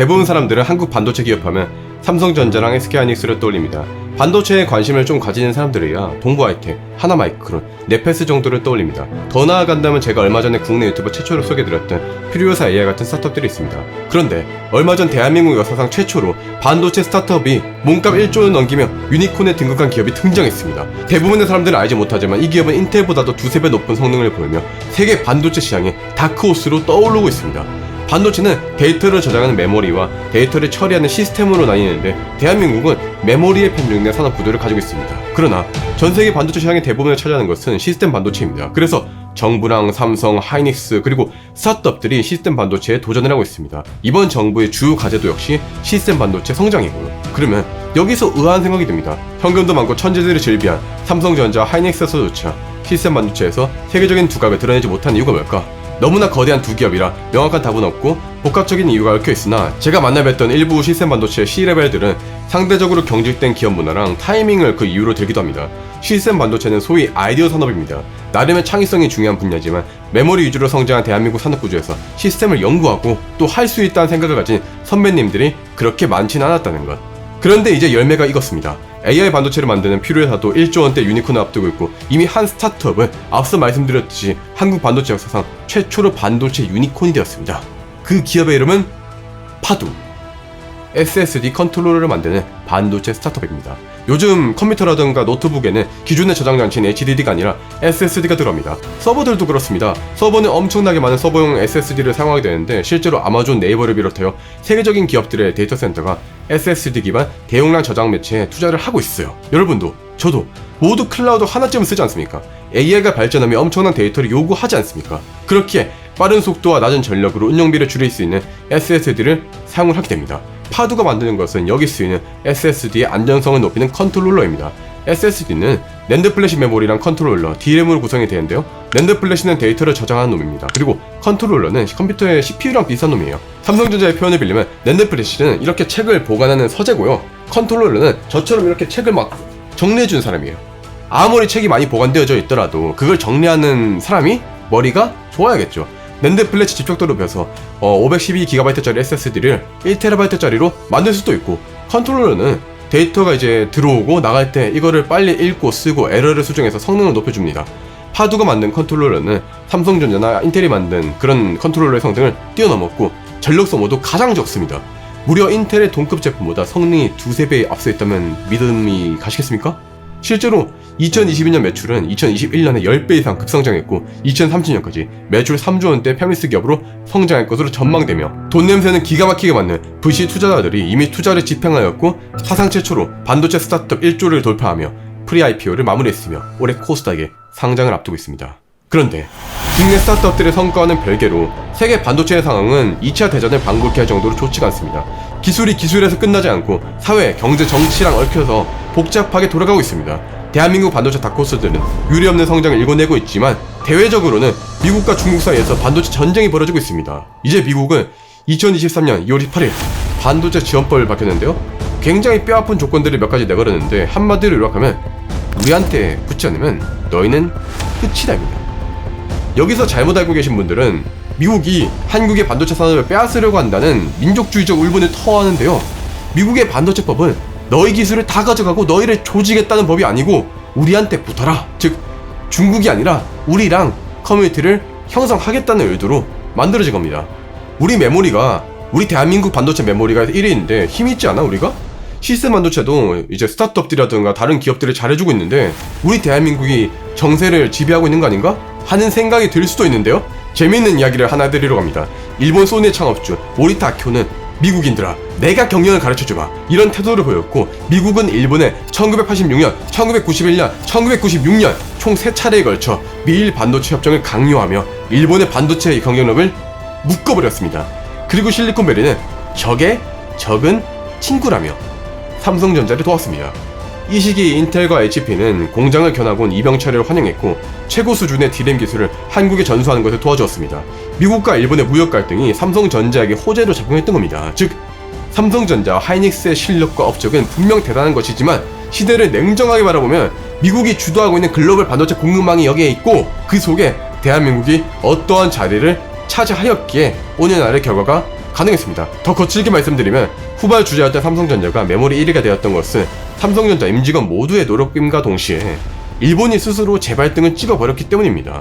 대부분 사람들은 한국 반도체 기업하면 삼성전자랑 SK하이닉스를 떠올립니다. 반도체에 관심을 좀 가지는 사람들이야 동부하이텍, 하나마이크론, 네페스 정도를 떠올립니다. 더 나아간다면 제가 얼마 전에 국내 유튜버 최초로 소개드렸던 퓨리오사 AI 같은 스타트업들이 있습니다. 그런데 얼마 전 대한민국 역사상 최초로 반도체 스타트업이 몸값 1조를 넘기며 유니콘에 등극한 기업이 등장했습니다. 대부분의 사람들은 알지 못하지만 이 기업은 인텔보다도 두세 배 높은 성능을 보이며 세계 반도체 시장의 다크호스로 떠오르고 있습니다. 반도체는 데이터를 저장하는 메모리와 데이터를 처리하는 시스템으로 나뉘는데 대한민국은 메모리에 편중된 산업 구조를 가지고 있습니다. 그러나 전 세계 반도체 시장의 대부분을 차지하는 것은 시스템 반도체입니다. 그래서 정부랑 삼성, 하이닉스 그리고 스타트업들이 시스템 반도체에 도전을 하고 있습니다. 이번 정부의 주요 과제도 역시 시스템 반도체 성장이고요. 그러면 여기서 의아한 생각이 듭니다. 현금도 많고 천재들이 즐비한 삼성전자, 하이닉스에서조차 시스템 반도체에서 세계적인 두각을 드러내지 못한 이유가 뭘까? 너무나 거대한 두 기업이라 명확한 답은 없고 복합적인 이유가 얽혀 있으나 제가 만나 뵀던 일부 시스템 반도체 C레벨들은 상대적으로 경직된 기업 문화랑 타이밍을 그 이유로 들기도 합니다. 시스템 반도체는 소위 아이디어 산업입니다. 나름의 창의성이 중요한 분야지만 메모리 위주로 성장한 대한민국 산업 구조에서 시스템을 연구하고 또 할 수 있다는 생각을 가진 선배님들이 그렇게 많지는 않았다는 것. 그런데 이제 열매가 익었습니다. AI 반도체를 만드는 퓨리회사도 1조 원대 유니콘을 앞두고 있고 이미 한 스타트업은 앞서 말씀드렸듯이 한국 반도체 역사상 최초로 반도체 유니콘이 되었습니다. 그 기업의 이름은 파두. SSD 컨트롤러를 만드는 반도체 스타트업입니다. 요즘 컴퓨터라든가 노트북에는 기존의 저장 장치는 HDD가 아니라 SSD가 들어갑니다. 서버들도 그렇습니다. 서버는 엄청나게 많은 서버용 SSD를 사용하게 되는데 실제로 아마존 네이버를 비롯하여 세계적인 기업들의 데이터 센터가 SSD 기반 대용량 저장 매체에 투자를 하고 있어요. 여러분도 저도 모두 클라우드 하나쯤은 쓰지 않습니까? AI가 발전하며 엄청난 데이터를 요구하지 않습니까? 그렇기에 빠른 속도와 낮은 전력으로 운영비를 줄일 수 있는 SSD를 사용을 하게 됩니다. 파두가 만드는 것은 여기 쓰이는 SSD의 안전성을 높이는 컨트롤러입니다. SSD는 랜드 플래시 메모리랑 컨트롤러, DRAM으로 구성이 되는데요. 랜드 플래시는 데이터를 저장하는 놈입니다. 그리고 컨트롤러는 컴퓨터의 CPU랑 비슷한 놈이에요. 삼성전자의 표현을 빌리면 랜드 플래시는 이렇게 책을 보관하는 서재고요. 컨트롤러는 저처럼 이렇게 책을 막 정리해주는 사람이에요. 아무리 책이 많이 보관되어져 있더라도 그걸 정리하는 사람이 머리가 좋아야겠죠. 랜드 플래시 집적도를 배워서 어, 512GB짜리 SSD를 1TB짜리로 만들 수도 있고 컨트롤러는 데이터가 이제 들어오고 나갈 때 이거를 빨리 읽고 쓰고 에러를 수정해서 성능을 높여줍니다. 파두가 만든 컨트롤러는 삼성전자나 인텔이 만든 그런 컨트롤러의 성능을 뛰어넘었고 전력 소모도 가장 적습니다. 무려 인텔의 동급 제품보다 성능이 두세 배 앞서 있다면 믿음이 가시겠습니까? 실제로 2022년 매출은 2021년에 10배 이상 급성장했고 2030년까지 매출 3조 원대 페미스 기업으로 성장할 것으로 전망되며 돈 냄새는 기가 막히게 맡는 VC 투자자들이 이미 투자를 집행하였고 사상 최초로 반도체 스타트업 1조를 돌파하며 프리 IPO를 마무리했으며 올해 코스닥에 상장을 앞두고 있습니다. 그런데 국내 스타트업들의 성과와는 별개로 세계 반도체의 상황은 2차 대전을 방불케 할 정도로 좋지가 않습니다. 기술이 기술에서 끝나지 않고 사회, 경제, 정치랑 얽혀서 복잡하게 돌아가고 있습니다. 대한민국 반도체 다코스들은 유례없는 성장을 일궈내고 있지만 대외적으로는 미국과 중국 사이에서 반도체 전쟁이 벌어지고 있습니다. 이제 미국은 2023년 2월 18일 반도체 지원법을 밝혔는데요. 굉장히 뼈아픈 조건들을 몇 가지 내걸었는데 한마디로 요약하면 우리한테 붙지 않으면 너희는 끝이다입니다. 여기서 잘못 알고 계신 분들은 미국이 한국의 반도체 산업을 빼앗으려고 한다는 민족주의적 울분을 터하는데요. 미국의 반도체법은 너희 기술을 다 가져가고 너희를 조지겠다는 법이 아니고 우리한테 붙어라. 즉 중국이 아니라 우리랑 커뮤니티를 형성하겠다는 의도로 만들어진 겁니다. 우리 메모리가 우리 대한민국 반도체 메모리가 1위인데 힘이 있지 않아 우리가? 시스템 반도체도 이제 스타트업들이라든가 다른 기업들이 잘해주고 있는데 우리 대한민국이 정세를 지배하고 있는 거 아닌가? 하는 생각이 들 수도 있는데요. 재미있는 이야기를 하나 드리러 갑니다. 일본 소니의 창업주 모리타 아키오는 미국인들아 내가 경영을 가르쳐주마 이런 태도를 보였고 미국은 일본에 1986년, 1991년, 1996년 총 세 차례에 걸쳐 미일 반도체 협정을 강요하며 일본의 반도체 경쟁력을 묶어버렸습니다. 그리고 실리콘밸리는 적의 적은 친구라며 삼성전자를 도왔습니다. 이 시기 인텔과 HP는 공장을 견하고 온 이병철을 환영했고 최고 수준의 디램 기술을 한국에 전수하는 것을 도와주었습니다. 미국과 일본의 무역 갈등이 삼성전자에게 호재로 작용했던 겁니다. 즉 삼성전자, 하이닉스의 실력과 업적은 분명 대단한 것이지만 시대를 냉정하게 바라보면 미국이 주도하고 있는 글로벌 반도체 공급망이 여기에 있고 그 속에 대한민국이 어떠한 자리를 차지하였기에 오늘날의 결과가 가능했습니다. 더 거칠게 말씀드리면 후발 주자였던 삼성전자가 메모리 1위가 되었던 것은 삼성전자 임직원 모두의 노력임과 동시에 일본이 스스로 재발등을 찍어버렸기 때문입니다.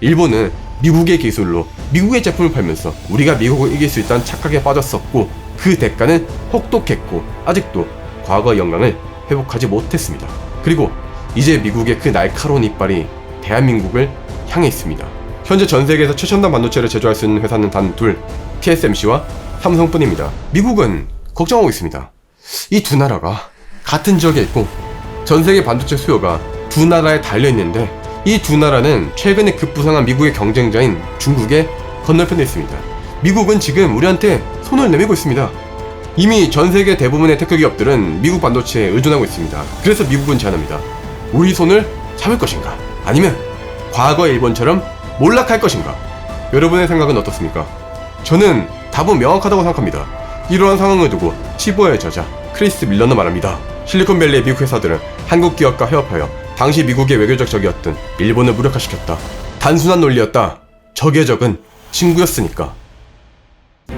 일본은 미국의 기술로 미국의 제품을 팔면서 우리가 미국을 이길 수 있다는 착각에 빠졌었고 그 대가는 혹독했고 아직도 과거의 영광을 회복하지 못했습니다. 그리고 이제 미국의 그 날카로운 이빨이 대한민국을 향해 있습니다. 현재 전 세계에서 최첨단 반도체를 제조할 수 있는 회사는 단 둘, TSMC와 삼성뿐입니다. 미국은 걱정하고 있습니다. 이 두 나라가 같은 지역에 있고 전 세계 반도체 수요가 두 나라에 달려 있는데 이 두 나라는 최근에 급부상한 미국의 경쟁자인 중국의 건너편에 있습니다. 미국은 지금 우리한테 손을 내밀고 있습니다. 이미 전 세계 대부분의 테크 기업들은 미국 반도체에 의존하고 있습니다. 그래서 미국은 제안합니다. 우리 손을 잡을 것인가? 아니면 과거의 일본처럼 몰락할 것인가? 여러분의 생각은 어떻습니까? 저는 답은 명확하다고 생각합니다. 이러한 상황을 두고 치보의 저자 크리스 밀러는 말합니다. 실리콘밸리의 미국 회사들은 한국 기업과 협업하여 당시 미국의 외교적 적이었던 일본을 무력화시켰다. 단순한 논리였다. 적의 적은 친구였으니까.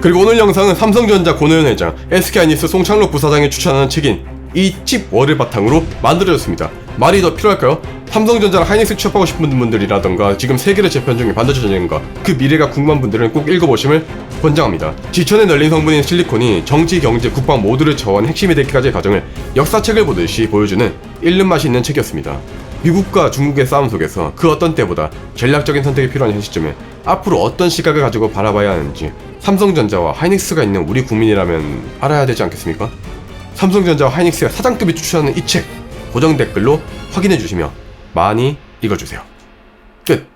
그리고 오늘 영상은 삼성전자 고노현 회장, SK하이닉스 송창록 부사장이 추천하는 책인 이 칩월을 바탕으로 만들어졌습니다. 말이 더 필요할까요? 삼성전자랑 하이닉스 취업하고 싶은 분들이라던가 지금 세계를 재편 중인 반도체 전쟁과 그 미래가 궁금한 분들은 꼭 읽어보심을 권장합니다. 지천에 널린 성분인 실리콘이 정치, 경제, 국방 모두를 저한 핵심이 되기까지의 과정을 역사책을 보듯이 보여주는 읽는 맛이 있는 책이었습니다. 미국과 중국의 싸움 속에서 그 어떤 때보다 전략적인 선택이 필요한 현 시점에 앞으로 어떤 시각을 가지고 바라봐야 하는지 삼성전자와 하이닉스가 있는 우리 국민이라면 알아야 되지 않겠습니까? 삼성전자와 하이닉스의 사장급이 추천하는 이 책 고정 댓글로 확인해 주시며 많이 읽어주세요. 끝.